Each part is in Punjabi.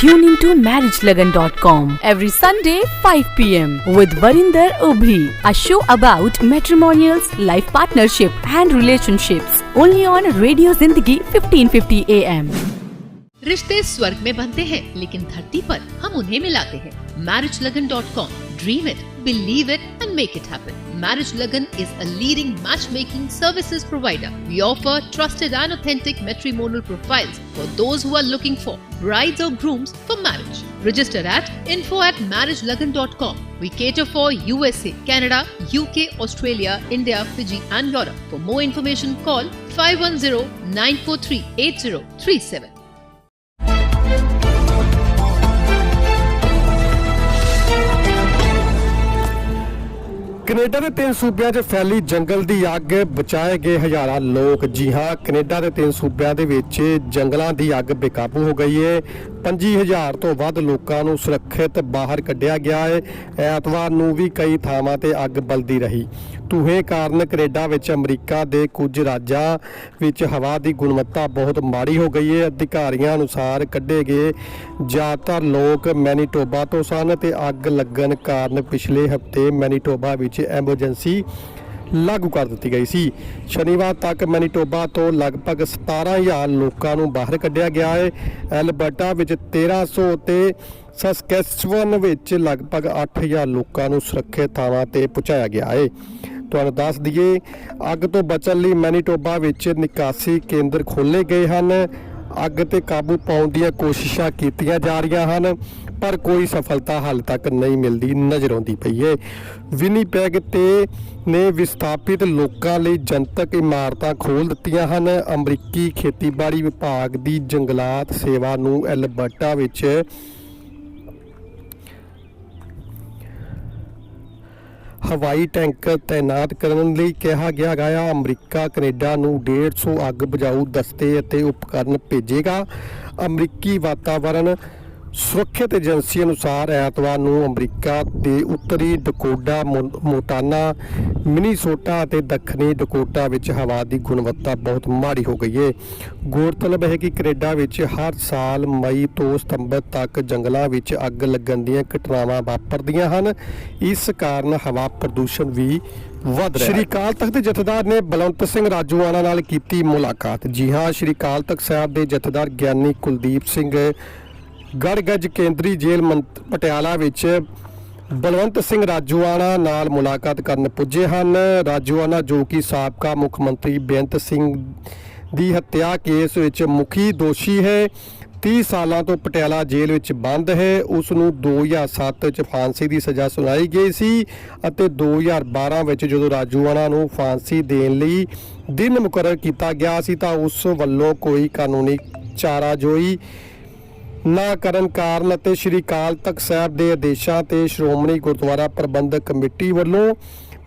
Tune into marriagelagan.com every Sunday 5 pm with Varinder Obhi, a show about matrimonials, life partnership and relationships. Only on Radio Zindagi 1550 AM. रिश्ते स्वर्ग में बनते हैं लेकिन धरती पर हम उन्हें मिलाते हैं marriage Lagan dot com dream it believe it and make it happen marriage Lagan is a leading match making services provider we offer trusted and authentic matrimonial profiles for those who are looking for brides or grooms for marriage. Register at info at marriagelagan.com. We cater for USA, Canada, UK, Australia, India, Fiji, and Europe. For more information, call 510 943 8037. Canada ਦੇ ਤਿੰਨ ਸੂਬਿਆਂ 'ਚ ਫੈਲੀ ਜੰਗਲ ਦੀ ਅੱਗ, ਬਚਾਏ ਗਏ ਹਜ਼ਾਰਾਂ ਲੋਕ ਜੀ ਹਾਂ। ਕੈਨੇਡਾ ਦੇ ਤਿੰਨ ਸੂਬਿਆਂ ਦੇ ਵਿੱਚ ਜੰਗਲਾਂ ਦੀ ਅੱਗ ਬੇਕਾਬੂ ਹੋ ਗਈ ਹੈ 25000 ਤੋਂ ਵੱਧ ਲੋਕਾਂ ਨੂੰ ਸੁਰੱਖਿਅਤ ਬਾਹਰ ਕੱਢਿਆ ਗਿਆ ਹੈ ਐਤਵਾਰ ਨੂੰ ਵੀ ਕਈ ਥਾਵਾਂ ਤੇ ਅੱਗ ਬਲਦੀ ਰਹੀ। ਧੂਹੇ ਕਾਰਨ ਕੈਨੇਡਾ ਵਿੱਚ ਅਮਰੀਕਾ ਦੇ ਕੁਝ ਰਾਜਾਂ ਵਿੱਚ ਹਵਾ ਦੀ ਗੁਣਵੱਤਾ ਬਹੁਤ ਮਾੜੀ ਹੋ ਗਈ ਹੈ। ਅਧਿਕਾਰੀਆਂ ਅਨੁਸਾਰ ਕੱਢੇ ਗਏ ਜ਼ਿਆਦਾਤਰ ਲੋਕ ਮੈਨੀਟੋਬਾ ਤੋਂ ਸਨ ਤੇ ਅੱਗ ਲੱਗਣ ਕਾਰਨ ਪਿਛਲੇ ਹਫ਼ਤੇ ਮੈਨੀਟੋਬਾ ਵਿੱਚ ਐਮਰਜੈਂਸੀ ਲਾਗੂ ਕਰ ਦਿੱਤੀ ਗਈ ਸੀ। ਸ਼ਨੀਵਾਰ ਤੱਕ ਮੈਨੀਟੋਬਾ ਤੋਂ ਲਗਭਗ 17000 ਲੋਕਾਂ ਨੂੰ ਬਾਹਰ ਕੱਢਿਆ ਗਿਆ ਹੈ। ਐਲਬਰਟਾ ਵਿੱਚ 1300 ਤੇ ਸਸਕੈਚਵਨ ਵਿੱਚ ਲਗਭਗ 8000 ਲੋਕਾਂ ਨੂੰ ਸੁਰੱਖਿਅਤ ਥਾਵਾਂ ਤੇ ਪਹੁੰਚਾਇਆ ਗਿਆ ਹੈ। ਤੁਹਾਨੂੰ ਦੱਸ ਦਈਏ, ਅੱਗ ਤੋਂ ਬਚਣ ਲਈ ਮੈਨੀਟੋਬਾ ਵਿੱਚ ਨਿਕਾਸੀ ਕੇਂਦਰ ਖੋਲ੍ਹੇ ਗਏ ਹਨ। ਅੱਗ ਤੇ ਕਾਬੂ ਪਾਉਣ ਦੀਆਂ ਕੋਸ਼ਿਸ਼ਾਂ ਕੀਤੀਆਂ ਜਾ ਰਹੀਆਂ ਹਨ, ਪਰ ਕੋਈ ਸਫਲਤਾ ਹਾਲ ਤੱਕ ਨਹੀਂ ਮਿਲਦੀ, ਨਜ਼ਰ ਆਉਂਦੀ ਪਈ ਹੈ ਵਿਨੀਪੈਗ ਤੇ ਨੇ ਵਿਸਥਾਪਿਤ ਲੋਕਾਂ ਲਈ ਜਨਤਕ ਇਮਾਰਤਾਂ ਖੋਲ੍ਹ ਦਿੱਤੀਆਂ ਹਨ। ਅਮਰੀਕੀ ਖੇਤੀਬਾੜੀ ਵਿਭਾਗ ਦੀ ਜੰਗਲਾਤ ਸੇਵਾ ਨੂੰ ਐਲਬਰਟਾ ਵਿੱਚ ਹਵਾਈ ਟੈਂਕਰ ਤਾਇਨਾਤ ਕਰਨ ਲਈ ਕਿਹਾ ਗਿਆ ਹੈ ਅਮਰੀਕਾ, ਕੈਨੇਡਾ ਨੂੰ 150 ਅੱਗ ਬੁਝਾਊ ਦਸਤੇ ਅਤੇ ਉਪਕਰਨ ਭੇਜੇਗਾ। ਅਮਰੀਕੀ ਵਾਤਾਵਰਣ ਸੁਰੱਖਿਅਤ ਏਜੰਸੀ ਅਨੁਸਾਰ ਐਤਵਾਰ ਨੂੰ ਅਮਰੀਕਾ ਦੇ ਉੱਤਰੀ ਡਕੋਡਾ ਮੋ- ਮੋਟਾਨਾ, ਮਿਨੀਸੋਟਾ ਅਤੇ ਦੱਖਣੀ ਡਕੋਟਾ ਵਿੱਚ ਹਵਾ ਦੀ ਗੁਣਵੱਤਾ ਬਹੁਤ ਮਾੜੀ ਹੋ ਗਈ ਹੈ ਗੌਰਤਲਬ ਹੈ ਕਿ ਕੈਨੇਡਾ ਵਿੱਚ ਹਰ ਸਾਲ ਮਈ ਤੋਂ ਸਤੰਬਰ ਤੱਕ ਜੰਗਲਾਂ ਵਿੱਚ ਅੱਗ ਲੱਗਣ ਦੀਆਂ ਘਟਨਾਵਾਂ ਵਾਪਰਦੀਆਂ ਹਨ। ਇਸ ਕਾਰਨ ਹਵਾ ਪ੍ਰਦੂਸ਼ਣ ਵੀ ਵੱਧ ਰਿਹਾ ਹੈ। ਸ਼੍ਰੀ ਅਕਾਲ ਤਖਤ ਦੇ ਜਥੇਦਾਰ ਨੇ ਬਲਵੰਤ ਸਿੰਘ ਰਾਜੂਆਣਾ ਨਾਲ ਕੀਤੀ ਮੁਲਾਕਾਤ। ਜੀ ਹਾਂ, ਸ਼੍ਰੀ ਅਕਾਲ ਤਖਤ ਸਾਹਿਬ ਦੇ ਜਥੇਦਾਰ ਗਿਆਨੀ ਕੁਲਦੀਪ ਸਿੰਘ ਗੜਗੱਜ ਕੇਂਦਰੀ ਜੇਲ੍ਹ ਮੰਤ- ਪਟਿਆਲਾ ਵਿੱਚ ਬਲਵੰਤ ਸਿੰਘ ਰਾਜੂਆਣਾ ਨਾਲ ਮੁਲਾਕਾਤ ਕਰਨ ਪੁੱਜੇ ਹਨ। ਰਾਜੂਆਣਾ ਜੋ ਕਿ ਸਾਬਕਾ ਮੁੱਖ ਮੰਤਰੀ ਬੇਅੰਤ ਸਿੰਘ ਦੀ ਹੱਤਿਆ ਕੇਸ ਵਿੱਚ ਮੁਖੀ ਦੋਸ਼ੀ ਹੈ। 30 ਸਾਲਾਂ ਤੋਂ ਪਟਿਆਲਾ ਜੇਲ੍ਹ ਵਿੱਚ ਬੰਦ ਹੈ। ਉਸ ਨੂੰ 2007 ਵਿੱਚ ਫਾਂਸੀ ਦੀ ਸਜ਼ਾ ਸੁਣਾਈ ਗਈ ਸੀ ਅਤੇ 2012 ਵਿੱਚ ਜਦੋਂ ਰਾਜੂਆਣਾ ਨੂੰ ਫਾਂਸੀ ਦੇਣ ਲਈ ਦਿਨ ਮੁਕਰਰ ਕੀਤਾ ਗਿਆ ਸੀ ਤਾਂ ਉਸ ਵੱਲੋਂ ਕੋਈ ਕਾਨੂੰਨੀ ਚਾਰਾਜੋਈ ਨਾ ਕਰਨ ਕਾਰਨ ਅਤੇ ਸ਼੍ਰੀ ਅਕਾਲ ਤਖਤ ਸਾਹਿਬ ਦੇ ਆਦੇਸ਼ਾਂ ਤੇ ਸ਼੍ਰੋਮਣੀ ਗੁਰਦੁਆਰਾ ਪ੍ਰਬੰਧਕ ਕਮੇਟੀ ਵੱਲੋਂ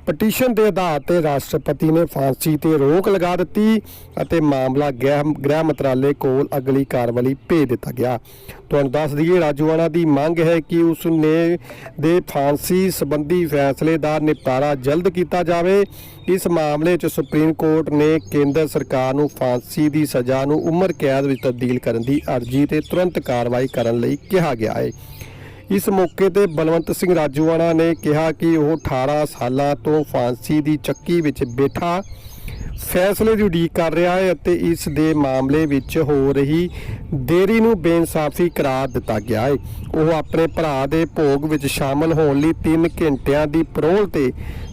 ਪਟੀਸ਼ਨ ਦੇ ਆਧਾਰ ਤੇ ਰਾਸ਼ਟਰਪਤੀ ਨੇ ਫਾਂਸੀ ਤੇ ਰੋਕ ਲਗਾ ਦਿੱਤੀ ਅਤੇ ਮਾਮਲਾ ਗ੍ਰਹਿ ਗ੍ਰਹਿ ਮੰਤਰਾਲੇ ਕੋਲ ਅਗਲੀ ਕਾਰਵਾਈ ਭੇਜ ਦਿੱਤਾ ਗਿਆ। ਤੁਹਾਨੂੰ ਦੱਸ ਦਈਏ, ਰਾਜੂਆਣਾ ਦੀ ਮੰਗ ਹੈ ਕਿ ਉਸ ਨੇ ਦੇ ਫਾਂਸੀ ਸੰਬੰਧੀ ਫੈਸਲੇ ਦਾ ਨਿਪਟਾਰਾ ਜਲਦ ਕੀਤਾ ਜਾਵੇ। ਇਸ ਮਾਮਲੇ 'ਚ ਸੁਪਰੀਮ ਕੋਰਟ ਨੇ ਕੇਂਦਰ ਸਰਕਾਰ ਨੂੰ ਫਾਂਸੀ ਦੀ ਸਜ਼ਾ ਨੂੰ ਉਮਰ ਕੈਦ ਵਿੱਚ ਤਬਦੀਲ ਕਰਨ ਦੀ ਅਰਜ਼ੀ ਤੇ ਤੁਰੰਤ ਕਾਰਵਾਈ ਕਰਨ ਲਈ ਕਿਹਾ ਗਿਆ ਹੈ। ਇਸ ਮੌਕੇ ਤੇ ਬਲਵੰਤ ਸਿੰਘ ਰਾਜੂਆਣਾ ਨੇ ਕਿਹਾ ਕਿ ਉਹ 18 ਸਾਲਾਂ ਤੋਂ ਫਾਂਸੀ ਦੀ ਚੱਕੀ ਵਿੱਚ ਬੈਠਾ ਫੈਸਲੇ ਦੀ ਉਡੀਕ ਕਰ ਰਿਹਾ ਹੈ ਅਤੇ ਇਸ ਦੇ ਮਾਮਲੇ ਵਿੱਚ ਹੋ ਰਹੀ ਦੇਰੀ ਨੂੰ ਬੇਇਨਸਾਫੀ ਕਰਾਰ ਦਿੱਤਾ ਗਿਆ ਹੈ। ਉਹ ਆਪਣੇ ਭਰਾ ਦੇ ਭੋਗ ਵਿੱਚ ਸ਼ਾਮਲ ਹੋਣ ਲਈ 3 ਘੰਟਿਆਂ ਦੀ ਪਰੋਲ ਤੇ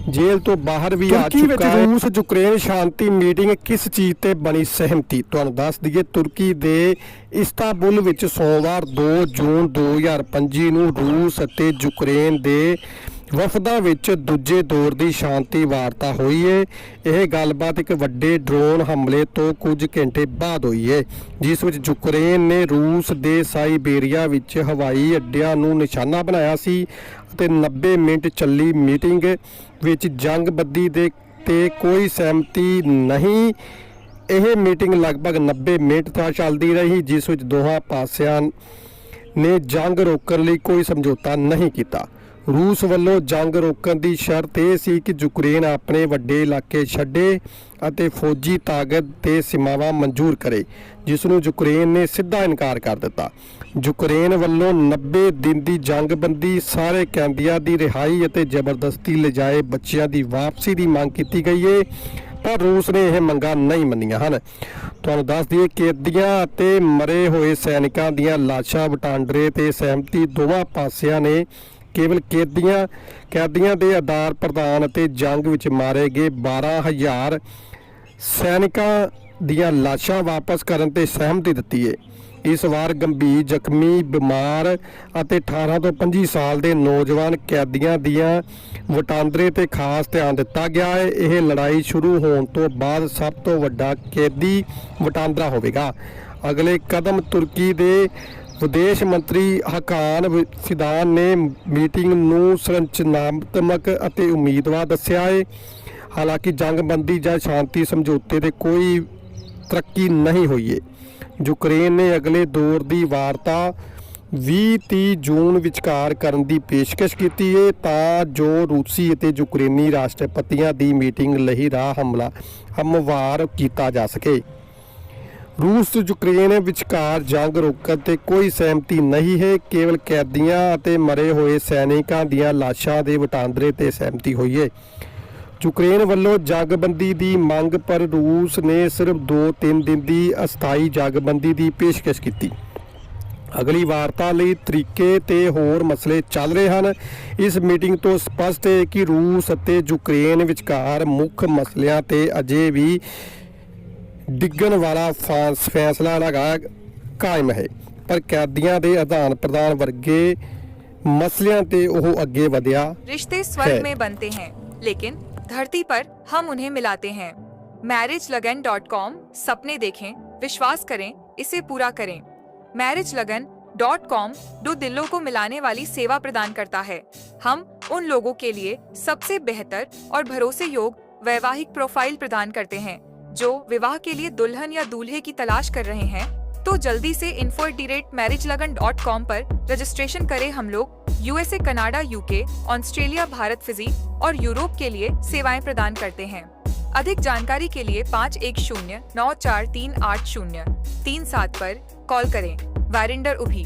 ਜੇਲ੍ਹ ਤੋਂ ਬਾਹਰ ਵੀ ਆ ਚੁੱਕਾ ਹੈ। ਰੂਸ ਯੂਕਰੇਨ ਸ਼ਾਂਤੀ ਮੀਟਿੰਗ ਕਿਸ ਚੀਜ਼ ਤੇ ਬਣੀ ਸਹਿਮਤੀ? ਤੁਹਾਨੂੰ ਦੱਸ ਦਈਏ ਤੁਰਕੀ ਦੇ ਇਸਤਾਂਬੁਲ ਵਿੱਚ ਸੋਮਵਾਰ 2 ਜੂਨ 2025 ਨੂੰ ਰੂਸ ਅਤੇ ਯੂਕਰੇਨ ਦੇ ਵਫਦਾਂ ਵਿੱਚ ਦੂਜੇ ਦੌਰ ਦੀ ਸ਼ਾਂਤੀ ਵਾਰਤਾ ਹੋਈ ਹੈ ਇਹ ਗੱਲਬਾਤ ਇੱਕ ਵੱਡੇ ਡਰੋਨ ਹਮਲੇ ਤੋਂ ਕੁਝ ਘੰਟੇ ਬਾਅਦ ਹੋਈ ਹੈ ਜਿਸ ਵਿੱਚ ਯੂਕਰੇਨ ਨੇ ਰੂਸ ਦੇ ਸਾਈਬੇਰੀਆ ਵਿੱਚ ਹਵਾਈ ਅੱਡਿਆਂ ਨੂੰ ਨਿਸ਼ਾਨਾ ਬਣਾਇਆ ਸੀ ਅਤੇ 90 ਮਿੰਟ ਚੱਲੀ ਮੀਟਿੰਗ ਵਿੱਚ ਜੰਗਬੰਦੀ ਦੇ ਤੇ ਕੋਈ ਸਹਿਮਤੀ ਨਹੀਂ। ਇਹ ਮੀਟਿੰਗ ਲਗਭਗ 90 ਮਿੰਟ ਤੱਕ ਚੱਲਦੀ ਰਹੀ, ਜਿਸ ਵਿੱਚ ਦੋਹਾਂ ਪਾਸਿਆਂ ਨੇ ਜੰਗ ਰੋਕਣ ਲਈ ਕੋਈ ਸਮਝੌਤਾ ਨਹੀਂ ਕੀਤਾ। ਰੂਸ ਵੱਲੋਂ ਜੰਗ ਰੋਕਣ ਦੀ ਸ਼ਰਤ ਇਹ ਸੀ ਕਿ ਯੂਕਰੇਨ ਆਪਣੇ ਵੱਡੇ ਇਲਾਕੇ ਛੱਡੇ ਅਤੇ ਫੌਜੀ ਤਾਕਤ ਤੇ ਸੀਮਾਵਾਂ ਮਨਜ਼ੂਰ ਕਰੇ, ਜਿਸ ਨੂੰ ਯੂਕਰੇਨ ਨੇ ਸਿੱਧਾ ਇਨਕਾਰ ਕਰ ਦਿੱਤਾ। ਯੂਕਰੇਨ ਵੱਲੋਂ 90 ਦਿਨ ਦੀ ਜੰਗਬੰਦੀ ਸਾਰੇ ਕੈਦੀਆਂ ਦੀ ਰਿਹਾਈ ਅਤੇ ਜ਼ਬਰਦਸਤੀ ਲਿਜਾਏ ਬੱਚਿਆਂ ਦੀ ਵਾਪਸੀ ਦੀ ਮੰਗ ਕੀਤੀ ਗਈ ਹੈ ਪਰ ਰੂਸ ਨੇ ਇਹ ਮੰਗਾਂ ਨਹੀਂ ਮੰਨੀਆਂ ਹਨ। ਤੁਹਾਨੂੰ ਦੱਸ ਦਈਏ ਕੈਦੀਆਂ ਅਤੇ ਮਰੇ ਹੋਏ ਸੈਨਿਕਾਂ ਦੀਆਂ ਲਾਸ਼ਾਂ ਵਟਾਂਦਰੇ ਤੇ ਸਹਿਮਤੀ ਦੋਵਾਂ ਪਾਸਿਆਂ ਨੇ ਕੇਵਲ ਕੈਦੀਆਂ ਕੈਦੀਆਂ ਦੇ ਆਧਾਰ ਪ੍ਰਦਾਨ ਅਤੇ ਜੰਗ ਵਿੱਚ ਮਾਰੇ ਗਏ 12000 ਸੈਨਿਕਾਂ ਦੀਆਂ ਲਾਸ਼ਾਂ ਵਾਪਸ ਕਰਨ ਤੇ ਸਹਿਮਤੀ ਦਿੱਤੀ ਹੈ ਇਸ ਵਾਰ ਗੰਭੀਰ ਜ਼ਖਮੀ, ਬਿਮਾਰ ਅਤੇ 18 ਤੋਂ 25 ਸਾਲ ਦੇ ਨੌਜਵਾਨ ਕੈਦੀਆਂ ਦੀਆਂ ਵਟਾਂਦਰੇ ਤੇ ਖਾਸ ਧਿਆਨ ਦਿੱਤਾ ਗਿਆ ਹੈ ਇਹ ਲੜਾਈ ਸ਼ੁਰੂ ਹੋਣ ਤੋਂ ਬਾਅਦ ਸਭ ਤੋਂ ਵੱਡਾ ਕੈਦੀ ਵਟਾਂਦਰਾ ਹੋਵੇਗਾ। ਅਗਲੇ ਕਦਮ ਤੁਰਕੀ ਦੇ ਵਿਦੇਸ਼ ਮੰਤਰੀ ਹਕਾਨ ਵ- ਫਿਦਾਨ ਨੇ ਮੀਟਿੰਗ ਨੂੰ ਸੰਰਚਨਾਤਮਕ ਅਤੇ ਉਮੀਦਵਾਰ ਦੱਸਿਆ ਹੈ ਹਾਲਾਂਕਿ ਜੰਗਬੰਦੀ ਜਾਂ ਸ਼ਾਂਤੀ ਸਮਝੌਤੇ ਤੇ ਕੋਈ ਤਰੱਕੀ ਨਹੀਂ ਹੋਈ ਹੈ ਯੂਕਰੇਨ ਨੇ ਅਗਲੇ ਦੌਰ ਦੀ ਵਾਰਤਾ 20-30 ਜੂਨ ਵਿਚਕਾਰ ਕਰਨ ਦੀ ਪੇਸ਼ਕਸ਼ ਕੀਤੀ ਹੈ ਤਾਂ ਜੋ ਰੂਸੀ ਅਤੇ ਯੂਕਰੇਨੀ ਰਾਸ਼ਟਰਪਤੀਆਂ ਦੀ ਮੀਟਿੰਗ ਲਈ ਰਾਹ ਹਮਲਾ ਹਮਵਾਰ ਕੀਤਾ ਜਾ ਸਕੇ। ਰੂਸ ਤੇ ਯੂਕਰੇਨ ਵਿਚਕਾਰ ਜੰਗ ਰੋਕਣ ਤੇ ਕੋਈ ਸਹਿਮਤੀ ਨਹੀਂ ਹੈ। ਕੇਵਲ ਕੈਦੀਆਂ ਅਤੇ ਮਰੇ ਹੋਏ ਸੈਨਿਕਾਂ ਦੀਆਂ ਲਾਸ਼ਾਂ ਦੇ ਵਟਾਂਦਰੇ ਤੇ ਸਹਿਮਤੀ ਹੋਈ ਹੈ। ਯੂਕਰੇਨ ਵੱਲੋਂ ਜਗਬੰਦੀ ਦੀ ਮੰਗ ਪਰ ਰੂਸ ਨੇ ਸਿਰਫ 2-3 ਦਿਨ ਦੀ ਅਸਥਾਈ ਜਗਬੰਦੀ ਦੀ ਪੇਸ਼ਕਸ਼ ਕੀਤੀ। ਅਗਲੀ ਵਾਰਤਾ ਲਈ ਤਰੀਕੇ ਤੇ ਹੋਰ ਮਸਲੇ ਚੱਲ ਰਹੇ ਹਨ। ਇਸ ਮੀਟਿੰਗ ਤੋਂ ਸਪਸ਼ਟ ਹੈ ਕਿ ਰੂਸ ਅਤੇ ਯੂਕਰੇਨ ਵਿਚਕਾਰ ਮੁੱਖ ਮਸਲਿਆਂ ਤੇ ਅਜੇ ਵੀ ਡਿੱਗਣ ਵਾਲਾ ਫਾਂਸ ਫੈਸਲਾ ਲਗਾ ਕਾਇਮ ਹੈ ਪਰ ਕੈਦੀਆਂ ਦੇ ਆਦਾਨ ਪ੍ਰਦਾਨ ਵਰਗੇ ਮਸਲਿਆਂ ਤੇ ਉਹ ਅੱਗੇ ਵਧਿਆ रिश्ते है। स्वर्ग में बनते हैं लेकिन धरती पर हम उन्हें मिलाते हैं मैरिज लगन डॉट कॉम सपने देखें विश्वास करें इसे पूरा करें मैरिज लगन डॉट कॉम दो दिलों को मिलाने वाली सेवा प्रदान करता है हम उन लोगों के लिए सबसे बेहतर और भरोसे योग वैवाहिक प्रोफाइल प्रदान करते हैं जो विवाह के लिए दुल्हन या दूल्हे की तलाश कर रहे हैं तो जल्दी से info marriage Lagan dot com पर रजिस्ट्रेशन करें हम लोग USA Canada UK Australia Bharat Fiji और यूरोप के लिए सेवाएँ प्रदान करते हैं। अधिक जानकारी के लिए पाँच एक शून्य नौ चार तीन आठ शून्य तीन सात पर कॉल करें। वारिंडर उभी।